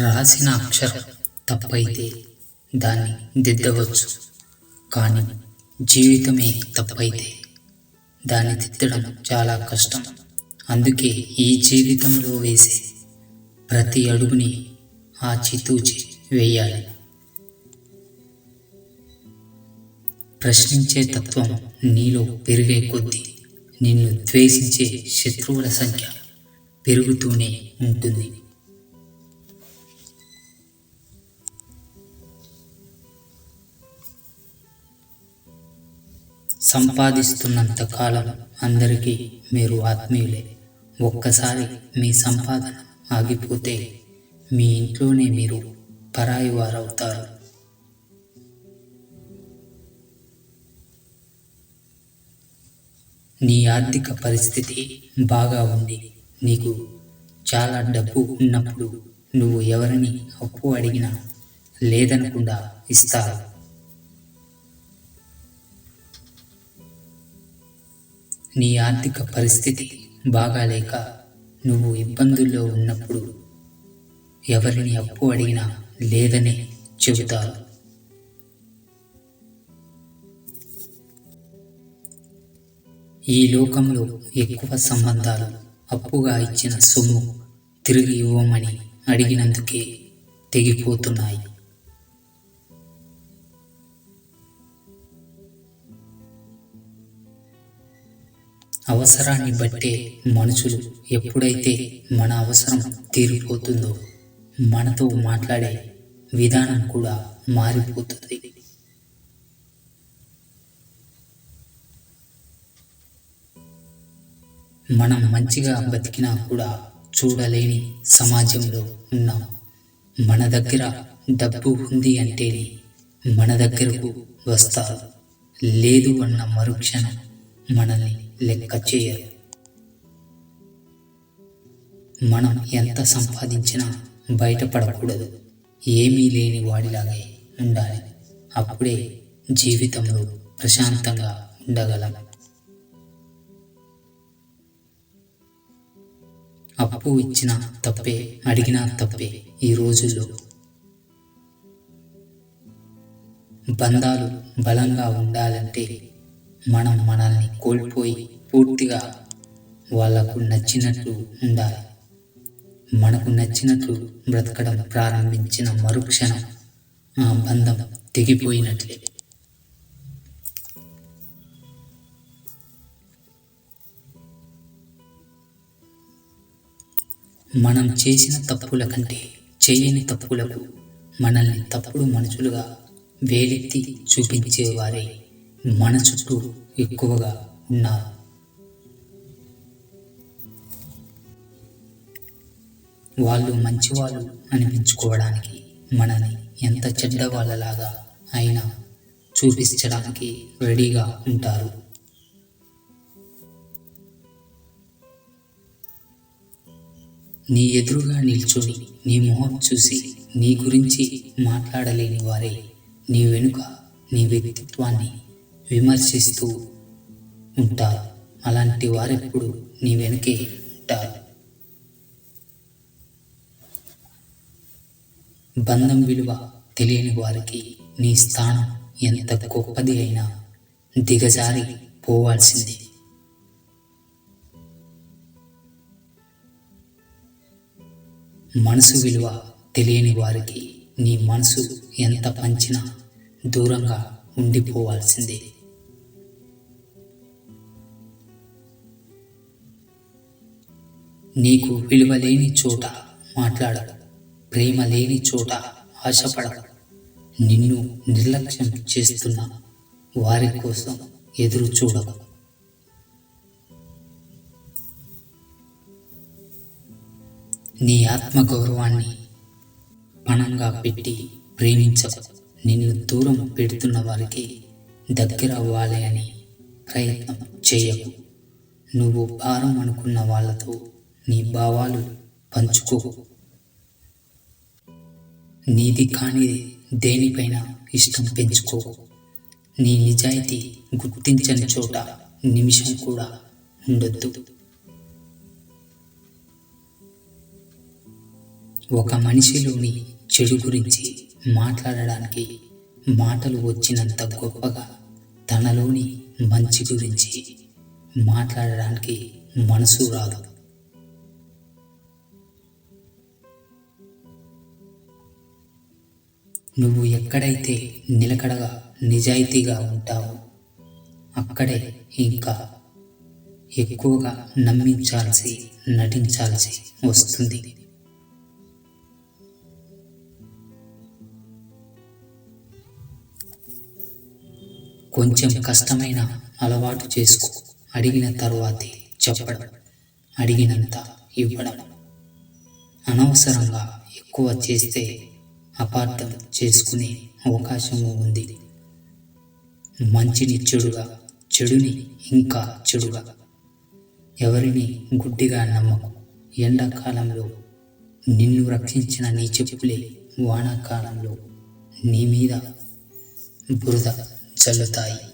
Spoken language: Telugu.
రాసిన అక్షరం తప్పైతే దాన్ని దిద్దవచ్చు. కానీ జీవితమే తప్పైతే దాన్ని దిద్దడం చాలా కష్టం. అందుకే ఈ జీవితంలో వేసే ప్రతి అడుగుని ఆచితూచి వేయాలి. ప్రశ్నించే తత్వం నీలో పెరిగే కొద్దీ నిన్ను ద్వేషించే శత్రువుల సంఖ్య పెరుగుతూనే ఉంటుంది. సంపాదిస్తున్నంత కాలం అందరికీ మీరు ఆత్మీయులే. ఒక్కసారి మీ సంపాదన ఆగిపోతే మీ ఇంట్లోనే మీరు పరాయి వారవుతారు నీ ఆర్థిక పరిస్థితి బాగా ఉంది. నీకు చాలా డబ్బు ఉన్నప్పుడు నువ్వు ఎవరిని అప్పు అడిగినా లేదనకుండా ఇస్తారు. నీ ఆర్థిక పరిస్థితి బాగాలేక నువ్వు ఇబ్బందుల్లో ఉన్నప్పుడు ఎవరిని అప్పు అడిగినా లేదని చెబుతారు. ఈ లోకంలో ఎక్కువ సంబంధాలు అప్పుగా ఇచ్చిన సొమ్ము తిరిగి ఇవ్వమని అడిగినందుకే తెగిపోతున్నాయి. అవసరాన్ని బట్టే మనుషులు ఎప్పుడైతే మన అవసరం తీరిపోతుందో మనతో మాట్లాడే విధానం కూడా మారిపోతుంది. మనం మంచిగా బతికినా కూడా చూడలేని సమాజంలో ఉన్నాం. మన దగ్గర డబ్బు ఉంది అంటేనే మన దగ్గరకు వస్తారు. లేదు అన్న మరుక్షణం మనల్ని లెక్క చేయరు. మనం ఎంత సంపాదించినా బయటపడకూడదు. ఏమీ లేని వాడిలాగే ఉండాలి. అప్పుడే జీవితంలో ప్రశాంతంగా ఉండగలం. అప్పు ఇచ్చిన తప్పే అడిగినా తప్పే ఈ రోజుల్లో. బంధాలు బలంగా ఉండాలంటే మనం మనల్ని కోల్పోయి పూర్తిగా వాళ్ళకు నచ్చినట్లు ఉండాలి. మనకు నచ్చినట్లు బ్రతకడం ప్రారంభించిన మరుక్షణం ఆ బంధం తెగిపోయినట్లే. మనం చేసిన తప్పుల కంటే చేయని తప్పులకు మనల్ని తప్పుడు మనుషులుగా వేలెత్తి చూపించేవారే మన చుట్టూ ఎక్కువగా ఉన్నారు వాళ్ళు మంచివాళ్ళు అనిపించుకోవడానికి మనని ఎంత చెడ్డ వాళ్ళలాగా అయినా చూపించడానికి రెడీగా ఉంటారు. నీ ఎదురుగా నిల్చొని నీ మొహం చూసి నీ గురించి మాట్లాడలేని వారే నీ వెనుక నీ వ్యక్తిత్వాన్ని విమర్శిస్తూ ఉంటారు. అలాంటి వారెప్పుడు నీ వెనకే ఉంటారు? బంధం విలువ తెలియని వారికి నీ స్థానం ఎంత గొప్పది అయినా దిగజారి పోవాల్సింది. మనసు విలువ తెలియని వారికి నీ మనసు ఎంత పంచినా దూరంగా ఉండిపోవాల్సిందే. నీకు విలువలేని చోట మాట్లాడదు ప్రేమ లేని చోట ఆశపడ నిన్ను నిర్లక్ష్యం చేస్తున్న వారి కోసం ఎదురు చూడవు. నీ ఆత్మగౌరవాన్ని పణంగా పెట్టి ప్రేమించవు. నిన్ను దూరం పెడుతున్న వారికి దగ్గర అవ్వాలి అని ప్రయత్నం చేయకు. నువ్వు భారం అనుకున్న వాళ్ళతో నీ భావాలు పంచుకో. నీది కాని దేనిపైన ఇష్టం పెంచుకో. నీ నిజాయితీ గుర్తించని చోట నిమిషం కూడా ఉండొద్దు. ఒక మనిషిలోని చెడు గురించి మాట్లాడడానికి మాటలు వచ్చినంత గొప్పగా తనలోని మంచి గురించి మాట్లాడడానికి మనసు రాదు. నువ్వు ఎక్కడైతే నిలకడగా నిజాయితీగా ఉంటావో అక్కడే ఇంకా ఎక్కువగా నమ్మించాల్సి నటించాల్సి వస్తుంది. కొంచెం కష్టమైన అలవాటు చేసుకో. అడిగిన తరువాతే చెప్పడం అడిగినంత ఇవ్వడం. అనవసరంగా ఎక్కువ చేస్తే అపార్థం చేసుకునే అవకాశము ఉంది. మంచిని చెడుగా చెడుని ఇంకా చెడుగా. ఎవరిని గుడ్డిగా నమ్మకు. ఎండాకాలంలో నిన్ను రక్షించిన నీ చెప్పులే వానాకాలంలో నీ మీద బురద చల్లుతాయి